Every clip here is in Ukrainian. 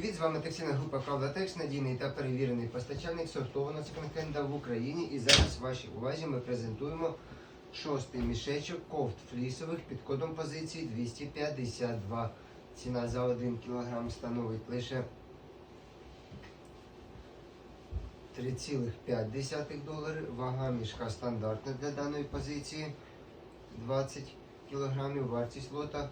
привіт! З вами текстильна група Кавлатекс, надійний та перевірений постачальник сортованого секонд-хенда в Україні. І зараз вашій увазі ми презентуємо шостий мішечок кофт флісових під кодом позиції 252. Ціна за 1 кг становить лише 3,5 долари. Вага мішка стандартна для даної позиції 20 кг. Вартість лота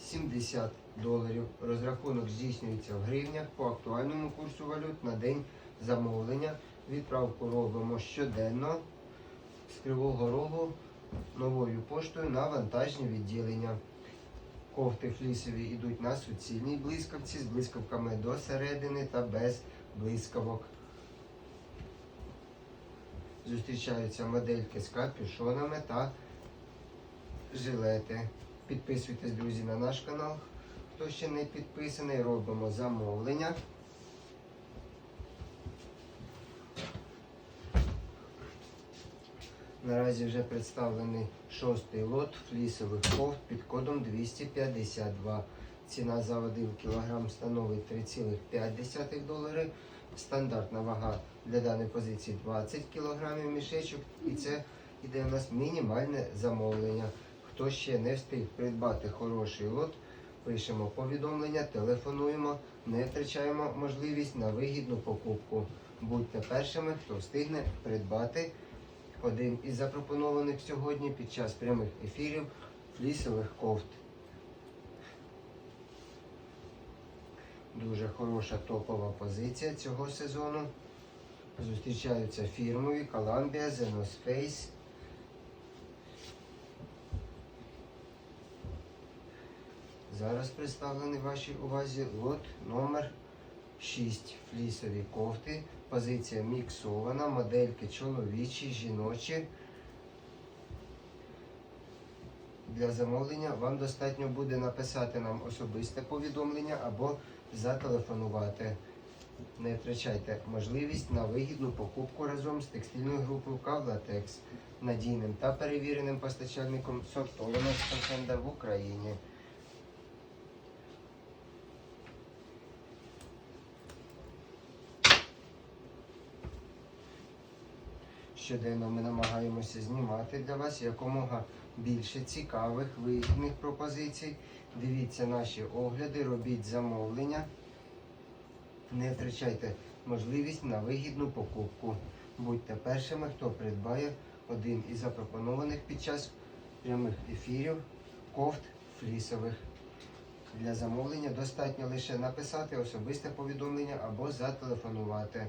70 доларів. Розрахунок здійснюється в гривнях по актуальному курсу валют на день замовлення. Відправку робимо щоденно з Кривого Рогу новою поштою на вантажні відділення. Кофти флісові йдуть на суцільній блискавці з блискавками до середини та без блискавок. Зустрічаються модельки з капюшонами та жилети. Підписуйтесь, друзі, на наш канал. Хто ще не підписаний, робимо замовлення. Наразі вже представлений шостий лот флісових кофт під кодом 252. Ціна за 1 кг становить 3,5 долари. Стандартна вага для даної позиції 20 кг мішечок. І це іде у нас мінімальне замовлення. Хто ще не встиг придбати хороший лот, пишемо повідомлення, телефонуємо, не втрачаємо можливість на вигідну покупку. Будьте першими, хто встигне придбати один із запропонованих сьогодні під час прямих ефірів флісових кофт. Дуже хороша топова позиція цього сезону. Зустрічаються фірмові Columbia, Zenospace. Зараз представлений вашій увазі лот номер 6 флісові кофти. Позиція міксована, модельки чоловічі, жіночі. Для замовлення вам достатньо буде написати нам особисте повідомлення або зателефонувати. Не втрачайте можливість на вигідну покупку разом з текстильною групою Кавлатекс, надійним та перевіреним постачальником сортованого стахенда в Україні. Щоденно ми намагаємося знімати для вас якомога більше цікавих вигідних пропозицій. Дивіться наші огляди, робіть замовлення. Не втрачайте можливість на вигідну покупку. Будьте першими, хто придбає один із запропонованих під час прямих ефірів кофт флісових. Для замовлення достатньо лише написати особисте повідомлення або зателефонувати.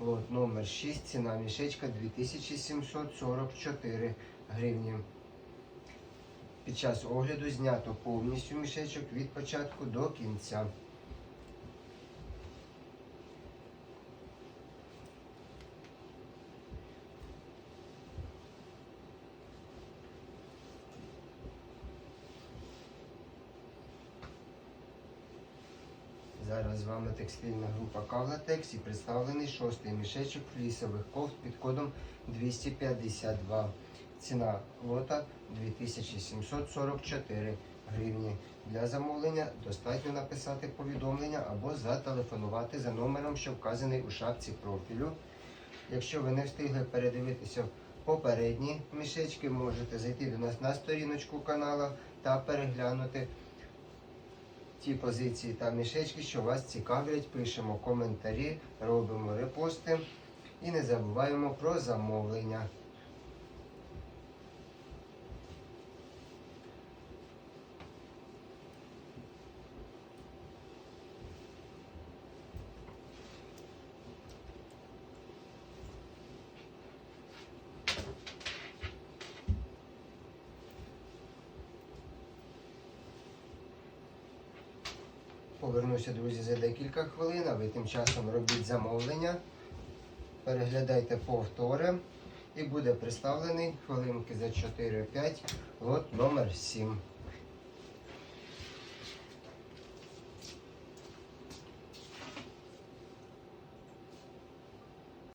Лот номер 6, ціна мішечка 2744 гривні. Під час огляду знято повністю мішечок від початку до кінця. Зараз з вами текстильна група Кавлатекс і представлений шостий мішечок флісових кофт під кодом 252. Ціна лота 2744 гривні. Для замовлення достатньо написати повідомлення або зателефонувати за номером, що вказаний у шапці профілю. Якщо ви не встигли передивитися попередні мішечки, можете зайти до нас на сторіночку каналу та переглянути ті позиції та мішечки, що вас цікавлять, пишемо коментарі, робимо репости і не забуваємо про замовлення. Повернуся, друзі, за декілька хвилин, а ви тим часом робіть замовлення, переглядайте повтори і буде представлений хвилинки за 4-5 лот номер 7.